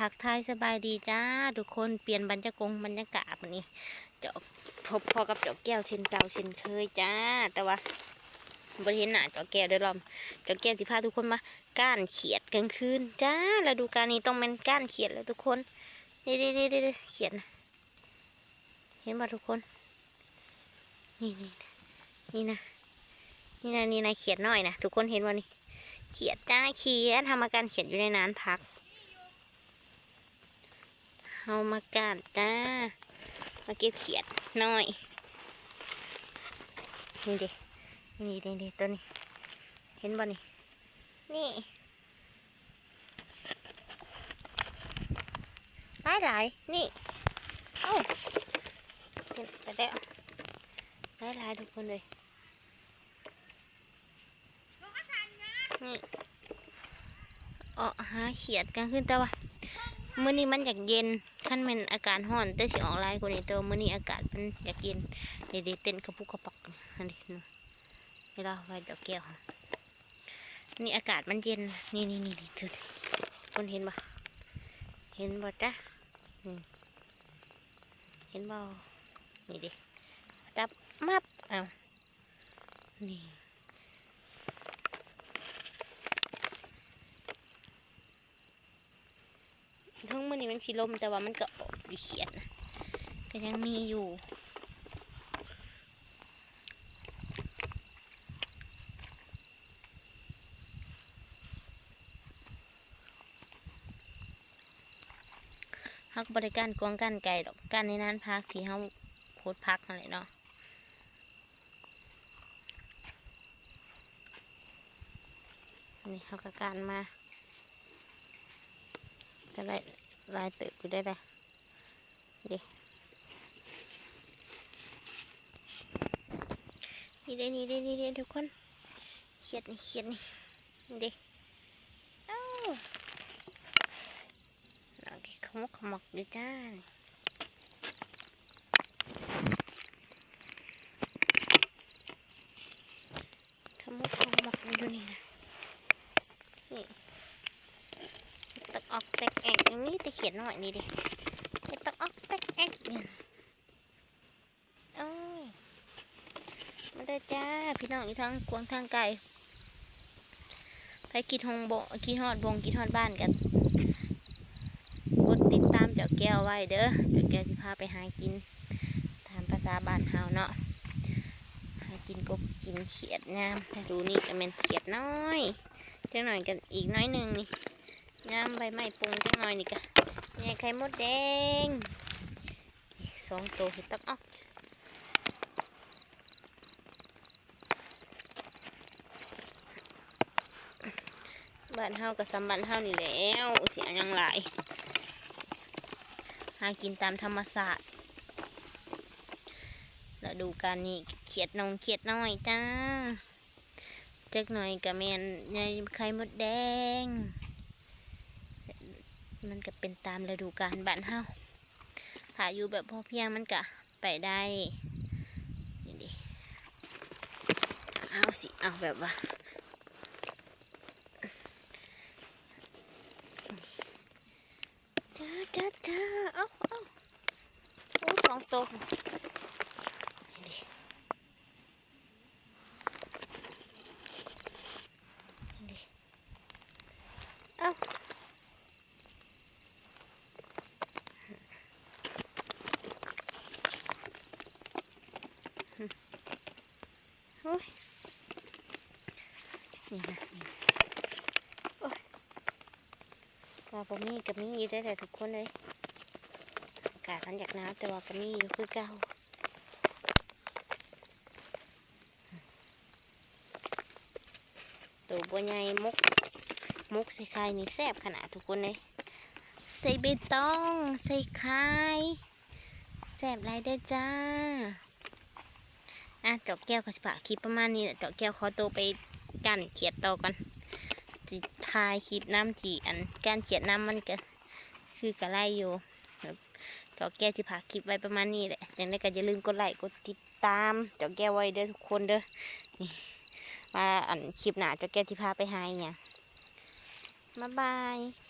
ทักทายสบายดีจ้า ทุกคนเปลี่ยนบรรยากาศบรรยากาศวันนี้เจาะพบพอกับเจาะแก้วเช่นเก่าเช่นเคยจ้า แต่ว่าบริเห็นหน้าเจาะแก้วด้อลอมเจาะแก้วสิพาทุกคนมาก้านเขียดกลางคืนจ้าฤดูกาลนี้ต้องเป็นก้านเขียดแล้วทุกคนนี่นี่นี่เขียดนเห็นป่ะทุกคน นี่นี่นี่นะนี่นะนี่นะเขียดน้อยนะทุกคนเห็นป่ะนี่เขียดจ้าเขียดทำมาการเขียดอยู่ในนานพัก เอามาการจ้า มาเก็บเขียดหน่อย นี่ดินี่ดินี่ตัวนี้ เห็นบ่นี่ นี่หลายหลายนี่เอ้าเห็นไปแล้วหลายหลายทุกคนเลยนี่เออหาเขียดกันขึ้นแต่ว่ามื้อนี้มันอยากเย็น ขั้นมันอากาศร้อนแต่สิออกลายกว่านี้ต่ว่ามื้อนี้อากาศมันอยากเย็นเดี๋ยวเต้นกระปุกกระปักอันนี้เนาะเวลาไฟดอกแก้วนี่อากาศมันเย็นนี่นี่นี่นี่ทุกคนเห็นบ่เห็นบ่จ้ะเห็นบ่นี่ดิจับมับเอานี่ ทั้งมือนี้มันสีลมแต่ว่ามันก็ออกอยู่เขียดนะก็ยังมีอยู่ฮักบริการกวางกันไก่ดอกกันในนั้นพักที่เขาโพดพักนั่นแหละเนาะนี่เขาก็การมาจะได้ ลายตึกอยู่ได้เลยดินี่เด้นี่เด้นี่เด้ทุกคนเขียดนี่เขียดนี่นี่เด้เอ้าโอเคขมกขมกดูจ้านขมกขมกดูนี่นะนี่ตกออกแตกแอง นี้เขียนหน่อยนี่ดิไอ้ตกออกแตกแอกเนี่ยโอ้ยมาเด้จ้า พี่น้องอีทั้งกวงทางไกลไปกินฮงโบกินฮอดบงกินฮอดบ้านกัน กดติดตามเจ้าแก้วไว้เด้อ เจ้าแก้วสิพาไปหากิน ตามภาษาบ้านเฮาเนาะ หากินกบกินเขียดงามดูนี่จะเป็นเขียดน้อยจังหน่อยกันอีกน้อยหนึ่งนี่ งามใบไม้ปรุงจังหน่อยนี่กะแง่ไข่มดแดงสองตัวเห็ดตักออกบ้านเฮากับสำบ้านเฮานี่แล้วเสียยังหลายหากินตามธรรมศาสตร์แล้วดูการนี่เขียดนองเขียดน้อยจ้าเจักหน่อยกับแมนใหญ่ไข่มดแดง มันก็เป็นตามฤดูกาลบ้านเฮาถ้าอยู่แบบพอเพียงมันก็ไปได้นี่ดิเอาสิเอาแบบว่าจ้าจ้าจ้าเอาเอาโอ้สองตัวนี่ดินี่ดิเอา โอ้ยนี่นะโอ้ยว่าบ่มีกับมีอยู่ได้แต่ทุกคนเลยอากาศมันอยากหนาวแต่ว่ากับมีอยู่คือเก่าตัวบัวใหญ่มุกมุกใส่ไข่นี่แซ่บขนาดทุกคนเลยใส่ใบตองใส่ไข่แซ่บไรได้จ้า อะจาะแก้วกับสิบะคลิปประมาณนี้แหละจาะแก้วขอตัวไปกันเขียดต่อกันจิทายคลิปน้ำจีอันการเขียดน้ำมันก็คือกระไรอยู่จาะแก้วสิพาคลิปไว้ประมาณนี้แหละอย่างไรก็อย่าลืมกดไลค์กดติดตามจาะแก้วไว้เด้อทุกคนเด้อนี่มาอันคลิปหนาจาะแก้วสิพาไปหาอหย่างบ๊ายบาย